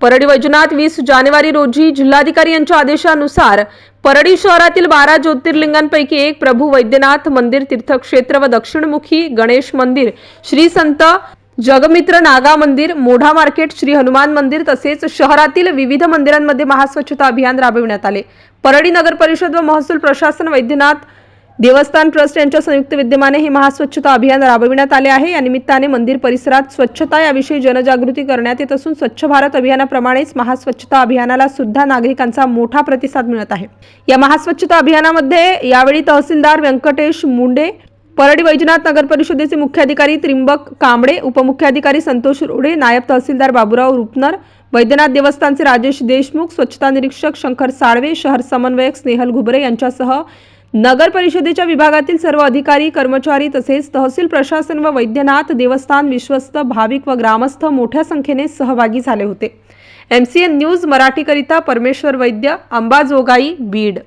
परडी वैजनाथ वीस जानेवारी रोजी जिल्हाधिकारी यांच्या आदेशानुसार परडी शहरातील बारा ज्योतिर्लिंगांपैकी एक प्रभू वैद्यनाथ मंदिर तीर्थक्षेत्र व दक्षिणमुखी गणेश मंदिर श्री संत जगमित्र नागा मंदिर मोढा मार्केट श्री हनुमान मंदिर तसेच शहरातील विविध मंदिरांमध्ये महास्वच्छता अभियान राबविण्यात आले. परडी नगर परिषद व महसूल प्रशासन वैद्यनाथ देवस्थान ट्रस्ट यांच्या संयुक्त विद्यमाने हे महास्वच्छता अभियान राबविण्यात आले आहे. या निमित्ताने मंदिर परिसरात स्वच्छता याविषयी जनजागृती करण्यात येत असून स्वच्छ भारत अभियानाप्रमाणेच महास्वच्छता अभियानाला सुद्धा नागरिकांचा मोठा प्रतिसाद मिळत आहे. या महास्वच्छता अभियानामध्ये यावेळी तहसीलदार व्यंकटेश मुंडे परडी वैजनाथ नगर परिषदेचे मुख्याधिकारी त्रिंबक कांबळे उपमुख्याधिकारी संतोष रोडे नायब तहसीलदार बाबूराव रुपनर वैद्यनाथ देवस्थानचे राजेश देशमुख स्वच्छता निरीक्षक शंकर साळवे शहर समन्वयक स्नेहल घुबरे यांच्यासह नगर परिषदेच्या विभागातील सर्व अधिकारी कर्मचारी तसेच तहसील प्रशासन व वैद्यनाथ देवस्थान विश्वस्त भाविक व ग्रामस्थ मोठ्या संख्येने सहभागी झाले होते. एम सी एन न्यूज मराठीकरिता परमेश्वर वैद्य अंबाजोगाई बीड.